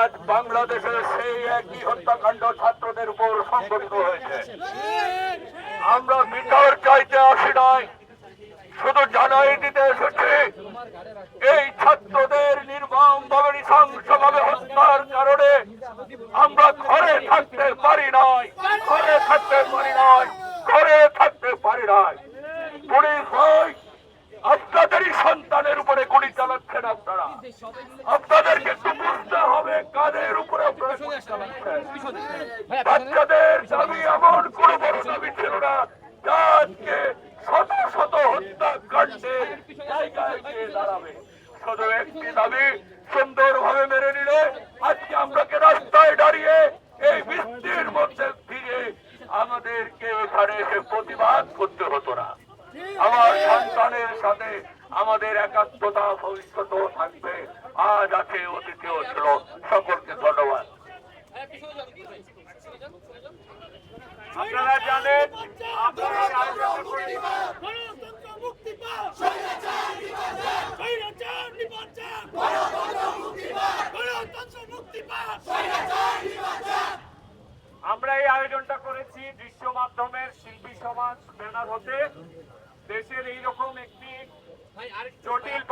আজ বাংলাদেশে সেই একই হত্যাকাণ্ড ছাত্রদের উপর সংঘটিত হয়েছে। আমরা বিচার চাইতে আসি নাই, শুধু জানাই দিতে এসেছি, এই ছাত্রদের নির্মম ভাবে নৃশংস ভাবে হত্যার কারণে আমরা ঘরে থাকতে পারি নাই, ঘরে থাকতে পারি নাই, ঘরে থাকতে পারি নাই। পুলিশ ভাই, আপনাদেরই সন্তানের উপরে গুলি চালাচ্ছেন আপনারা। আপনাদেরকে একটু বুঝতে হবে কাদের উপরে আপনারা গুলি চালাচ্ছেন। বাচ্চাদের দাবি এমন কোন বড় দাবি ছিল না যা আজকে শত শত হত্যাকাণ্ডের জায়গায় গিয়ে দাঁড়াবে। শুধু একটি দাবি সুন্দরভাবে মেনে নিলে আজকে আমরাকে রাস্তায় দাঁড়িয়ে এই বৃষ্টির মধ্যে ফিরে আমাদেরকে এখানে এসে প্রতিবাদ করতে হতো না। আমার সন্তানের সাথে আমাদের একাত্মতা ভবিষ্যৎ থাকবে। আজ আছে অতীতেও ছিল সকলকে ধন্যবাদ। আপনারা জানেন আমরা এই আয়োজনটা করেছি দৃশ্য মাধ্যমের শিল্পী সমাজ ব্যানার হতে। দেশের এইরকম একটি জটিল